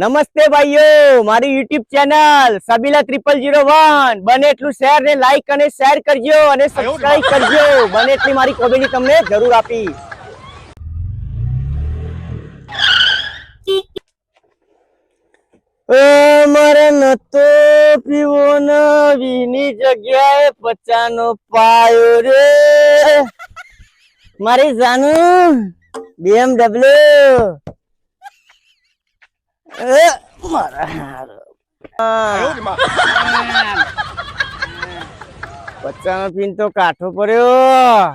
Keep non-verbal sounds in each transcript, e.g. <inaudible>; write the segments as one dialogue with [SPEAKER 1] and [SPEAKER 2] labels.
[SPEAKER 1] નમસ્તે ભાઈઓ, મારી YouTube channel Sabila triple zero one. બને એટલું શેર ને લાઈક અને શેર કરજો અને સબસ્ક્રાઈબ કરજો. બને એટલી મારી કોમેડી તમને જરૂર આપી. મારે નતો પીવો ન વીની જગ્યાએ પચાનો પાયો રે. મારી જાનું બીએમડબલ્યુ. પચાનો પીન તો કાઠો પડ્યો.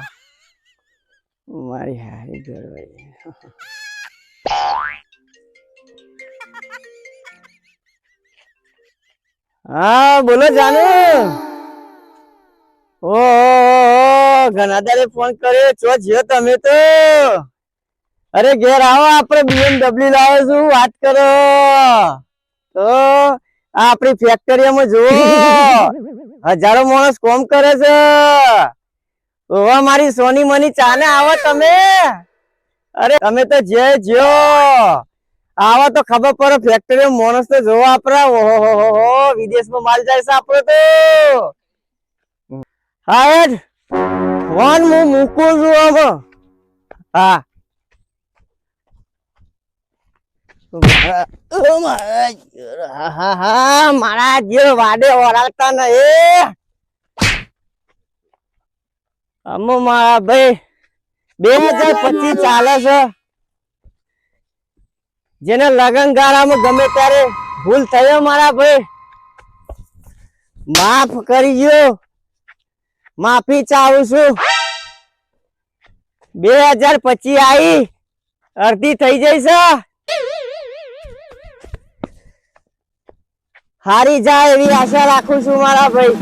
[SPEAKER 1] મારી હારી ગરવાઈ હા બોલો જાનુ. ઓ ઘણા દાડે ફોન કર્યો. છો જ્યો તમે તો. અરે ઘેર આવો, આપણે BMW લાવો છું વાત કરો. તો આપણી ફેક્ટરીમાં જુઓ. હજારો માણસ કોમ કરે છે. ઓવા, મારી સોની મની ચાને આવો તમે. અરે, તમે તો જે જ્યો. આવો તો ખબર પડે ફેક્ટરી માણસ તો જોવો આપણા. ઓહો, હો વિદેશમાં માલ જાય છે આપણો તો. હા ફોન હું મૂકું છું હા ઓ મારા જીવ વાડે ઓળાવતા નહીં અમુ મારા ભાઈ બે હજાર પચીસ ચાલે છે. જેને લગન ગાળામાં ગમે ત્યારે ભૂલ થયો મારા ભાઈ. માફ કરી ગયો માફી ચાહું છું. બે હજાર પચીસ આવી અડધી થઈ જઈ હારી જાય એવી આશા રાખું છું મારા ભાઈ.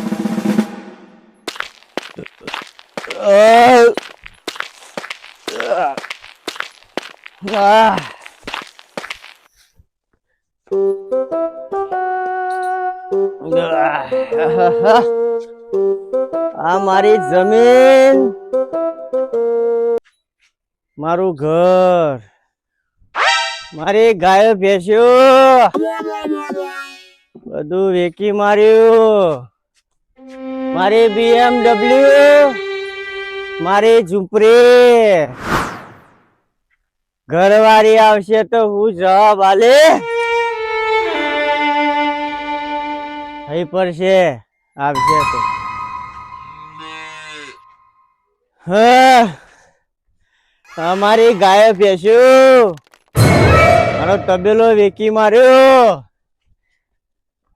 [SPEAKER 1] આ મારી જમીન. મારું ઘર. મારી ગાયો ભેંસ્યો બધું વેકી માર્યું. મારી બીએમડબલ્યુ મારી ઝૂંપડી ઘરવાળી આવશે તો હું જવાબ આલે થઈ પડશે, આવશે તો. અમારી ગાયબ ભેંસ્યું મારો તબેલો વેકી માર્યો.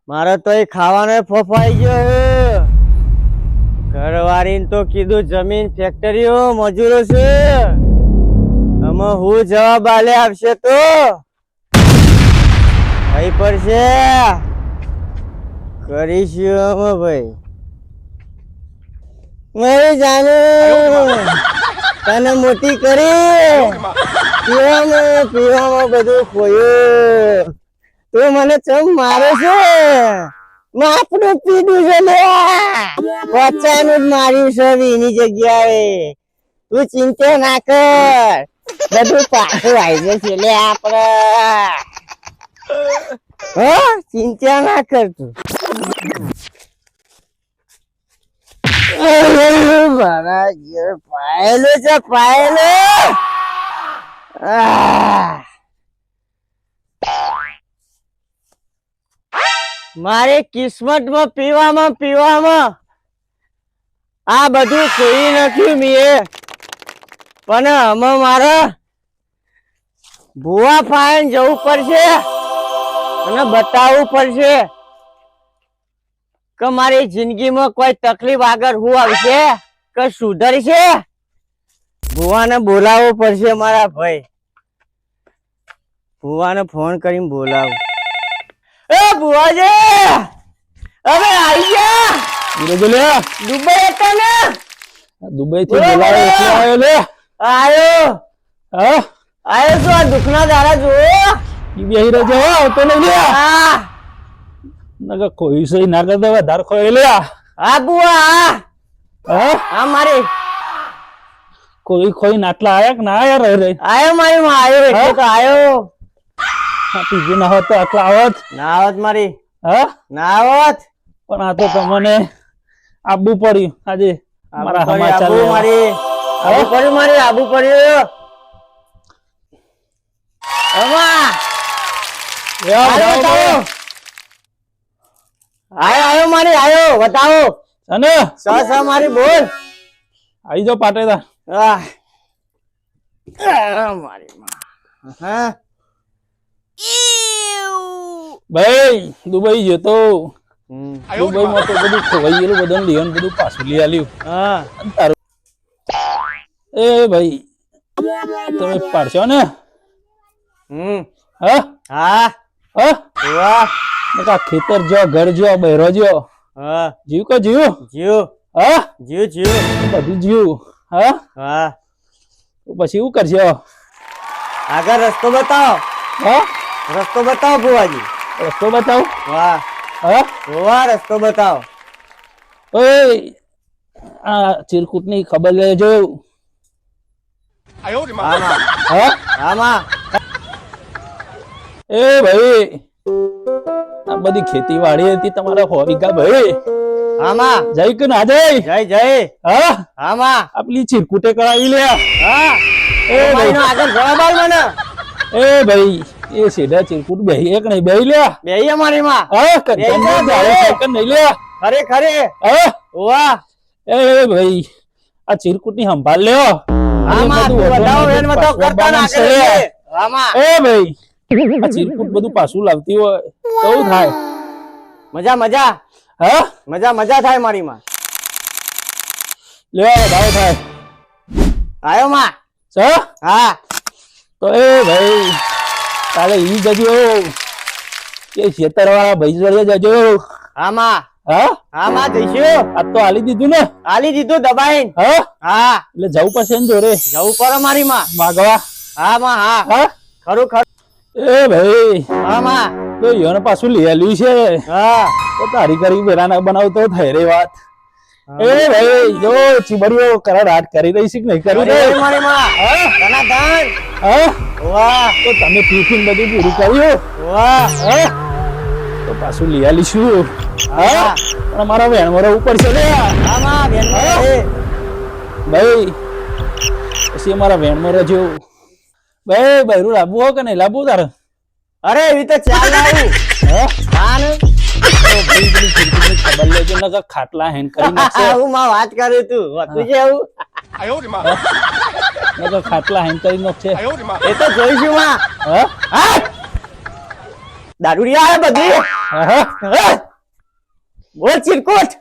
[SPEAKER 1] મારે તો એ ખાવાનો ફફાઈ ગયો ઘરવાળીને તો કીધું જમીન ફેક્ટરીઓ મજૂરો છે. આમાં હું જવાબ આલે આવશે તો? ભાઈ પડશે. કરીશું અમે ભાઈ મારી જાનું. તને મોટી કરી. પીવામાં પીવામાં બધું ખોયું. તું મને ચમ મારે છે? માપનું પીડું છે લે. પચાનું જ માર્યું છે એની જગ્યાએ. તું ચિંતા ના કર. બધું પાછું આવી જશે લે આપણે. હો, ચિંતા ના કર તું. મારા ઘેર પાયેલો છે, પાયેલો. આહ. મારે કિસ્મતમાં પીવામાં પીવામાં આ બધું કોઈ નથી મીએ. પણ અમે મારે ભુવા ફાઈન જવું પડશે અને બતાવવું પડશે કે મારી જિંદગીમાં કોઈ તકલીફ આગળ હું આવશે કે સુધરશે? ભુવાને બોલાવવું પડશે મારા ભાઈ. ભુવાને ફોન કરીને બોલાવું. એ બુવાજી હવે આવી ગયા
[SPEAKER 2] બોલે બોલે.
[SPEAKER 1] દુબઈ હતા ને?
[SPEAKER 2] દુબઈ થી
[SPEAKER 1] બોલો,
[SPEAKER 2] બોલાવે
[SPEAKER 1] બોલો.
[SPEAKER 2] એટલે આવ્યો લે.
[SPEAKER 1] આયો
[SPEAKER 2] હા?
[SPEAKER 1] આયો તો આ દુખના દાડા જો
[SPEAKER 2] બીબી બેહી રહેજો હો આવતો નહીં લે.
[SPEAKER 1] હા.
[SPEAKER 2] નગર કોઈ સહી ના કરતા ધાર ખોય લે.
[SPEAKER 1] આ બુઆ આ
[SPEAKER 2] હા
[SPEAKER 1] આ મારી.
[SPEAKER 2] કોઈ ખોઈ નાટલા આયા કે ના આયા રહી
[SPEAKER 1] આયો મારી માં આયો એટલે તો આયો.
[SPEAKER 2] આ ના હોત તો આટલા આવત
[SPEAKER 1] ના આવત મારી.
[SPEAKER 2] હ?
[SPEAKER 1] ના આવત
[SPEAKER 2] પણ આ તો તમને આબુ પડ્યું. આજે મારા સમાચાર
[SPEAKER 1] મારી. આબુ પડ્યું મારી આબુ પડ્યું. અમા આયો આયો મારી આયો બતાવો.
[SPEAKER 2] અને
[SPEAKER 1] સ સ મારી બોલ.
[SPEAKER 2] આવી જો પાટેદાર.
[SPEAKER 1] આહ, મારી માં. હા?
[SPEAKER 2] ભાઈ દુબઈ ગયો તો દુબઈ માં તો બધું ખોવાઈ ગયેલું બધું લેવાનું બધું પાછું લઈ આલ્યું.
[SPEAKER 1] હા.
[SPEAKER 2] તારું? એ ભાઈ તમે પાડશો ને?
[SPEAKER 1] હમ.
[SPEAKER 2] હા?
[SPEAKER 1] હા.
[SPEAKER 2] હા?
[SPEAKER 1] વાહ
[SPEAKER 2] નકા ખેતર જો ઘર જો બહેરો જો.
[SPEAKER 1] હા.
[SPEAKER 2] જીવ કો જીવ?
[SPEAKER 1] જીવ.
[SPEAKER 2] હા?
[SPEAKER 1] જીવ જીવ.
[SPEAKER 2] બધું જીવ. હા?
[SPEAKER 1] હા.
[SPEAKER 2] પછી શું કરશો?
[SPEAKER 1] આગળ રસ્તો બતાવો.
[SPEAKER 2] હા?
[SPEAKER 1] રસ્તો બતાવો ભુવાજી.
[SPEAKER 2] રસ્તો બતાવ.
[SPEAKER 1] વાહ.
[SPEAKER 2] હા?
[SPEAKER 1] વાહ રસ્તો બતાવ.
[SPEAKER 2] ઓય આ ચિરકુટની ખબર હા?
[SPEAKER 1] આમાં.
[SPEAKER 2] એ ભાઈ આ બધી ખેતીવાડી હતી તમારા વીઘા ભાઈ.
[SPEAKER 1] આમાં.
[SPEAKER 2] જય કે ના જય?
[SPEAKER 1] જય જય.
[SPEAKER 2] હા?
[SPEAKER 1] આમાં.
[SPEAKER 2] આપલી પેલી ચિરકુટે કરાવી લે
[SPEAKER 1] હા.
[SPEAKER 2] એ ભાઈ.
[SPEAKER 1] આગળ જવાબ આલ મને.
[SPEAKER 2] એ ભાઈ એ સીધા ચિરકુટ બે એક નહીં બે લે.
[SPEAKER 1] બે અમારી માં. જા,
[SPEAKER 2] નહીં જાવે સાયકલ નહીં લે.
[SPEAKER 1] ખરે વાહ.
[SPEAKER 2] એ ભાઈ આ ચિરકુટની સંભાળ લ્યો
[SPEAKER 1] આમાં બતાવો એન બતાવો કરતા ના કરે આમાં
[SPEAKER 2] એ ભાઈ આ ચિરકુટ બધું પાછું લાવતી હોય. તો થાય?
[SPEAKER 1] મજા મજા.
[SPEAKER 2] હ?
[SPEAKER 1] મજા મજા થાય મારી માં.
[SPEAKER 2] લ્યો ભાવ થાય
[SPEAKER 1] આયો માં.
[SPEAKER 2] ચ
[SPEAKER 1] હા.
[SPEAKER 2] તો એ ભાઈ કાલે ઈ જજો કે ખેતર વાળા ભાઈ જોડે જજો
[SPEAKER 1] આમાં
[SPEAKER 2] હા
[SPEAKER 1] આમાં જઈશું.
[SPEAKER 2] આ તો આલી દીધું ને?
[SPEAKER 1] આલી દીધું દબાઈને.
[SPEAKER 2] હા?
[SPEAKER 1] હા.
[SPEAKER 2] એટલે જવું પડશે ને જોડે.
[SPEAKER 1] જવું પડે મારી માં.
[SPEAKER 2] માગવા
[SPEAKER 1] હા માં હા.
[SPEAKER 2] હા?
[SPEAKER 1] ખરું ખરું.
[SPEAKER 2] એ ભાઈ.
[SPEAKER 1] હા માં.
[SPEAKER 2] તો યોને પાછું લઈ આલ્યું છે.
[SPEAKER 1] હા.
[SPEAKER 2] તો તારી કરી બેરાના બનાવતો થઈ રે વાત. એ ભાઈ જો ચીબડીઓ કરાર હાથ કરી રહી છે કે નહીં? કરી રહી
[SPEAKER 1] મારી માં.
[SPEAKER 2] હા?
[SPEAKER 1] ધન
[SPEAKER 2] હા?
[SPEAKER 1] વાહ.
[SPEAKER 2] તો તમે ટિફિન બધું પૂરું કર્યું
[SPEAKER 1] વાહ.
[SPEAKER 2] હા? તો પાછું લઈ આલીશું. હા. પણ અમારા વેણવરો ઉપર છે
[SPEAKER 1] આમાં.
[SPEAKER 2] ભાઈ પછી અમારા વેણવરો જેવું. ભાઈ બૈરું લાબુ હો કે નહીં? લાબુ તારે?
[SPEAKER 1] અરે એવી તો ચાલ <laughs> લાવું.
[SPEAKER 2] હા?
[SPEAKER 1] હા ને?
[SPEAKER 2] તો ભાઈ પેલી ખીડકીની ખબર લેજો નકર ખાટલા હેન કરી <laughs> નાખશે.
[SPEAKER 1] આવું માં વાત કરું તું. હોતું છે એવું <laughs>
[SPEAKER 2] નકર ખાટલા હેન નો છે
[SPEAKER 1] એ તો જોઈશું માં.
[SPEAKER 2] હા?
[SPEAKER 1] હા? આવે બધી.
[SPEAKER 2] હા? હા?
[SPEAKER 1] હા. બોલ ચિરકુટ.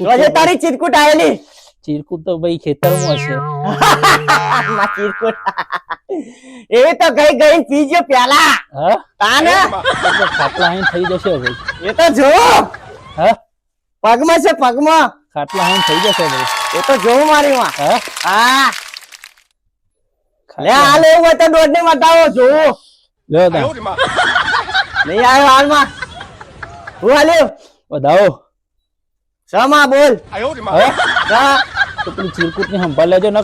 [SPEAKER 1] રોજે તારી ચિરકુટ આવેલી
[SPEAKER 2] ચિરકુટ તો ભાઈ ખેતરમાં હશે <laughs>
[SPEAKER 1] માં ચિરકુટ. એવી તો ગઈ ગઈ પીજો પ્યાલા.
[SPEAKER 2] હા?
[SPEAKER 1] તાને?
[SPEAKER 2] તો ખાટલા હેન થઈ જશે ભાઈ
[SPEAKER 1] એ તો જો.
[SPEAKER 2] હા?
[SPEAKER 1] પગમાં છે પગમાં.
[SPEAKER 2] ખાટલા હેન થઈ જશે ભાઈ
[SPEAKER 1] એ તો જોઉં મારી માં.
[SPEAKER 2] હા?
[SPEAKER 1] હા. લે હાલ એવું હોય તો દોઢ ને બતાવો જોવું.
[SPEAKER 2] લે દા.
[SPEAKER 1] નહીં આવ્યો હાલમાં. હું હાલ્યો?
[SPEAKER 2] વધાવો
[SPEAKER 1] સમા બોલ.
[SPEAKER 2] હા
[SPEAKER 1] હા?
[SPEAKER 2] તો પેલી ચીરકુટની સંભાળ લેજો ને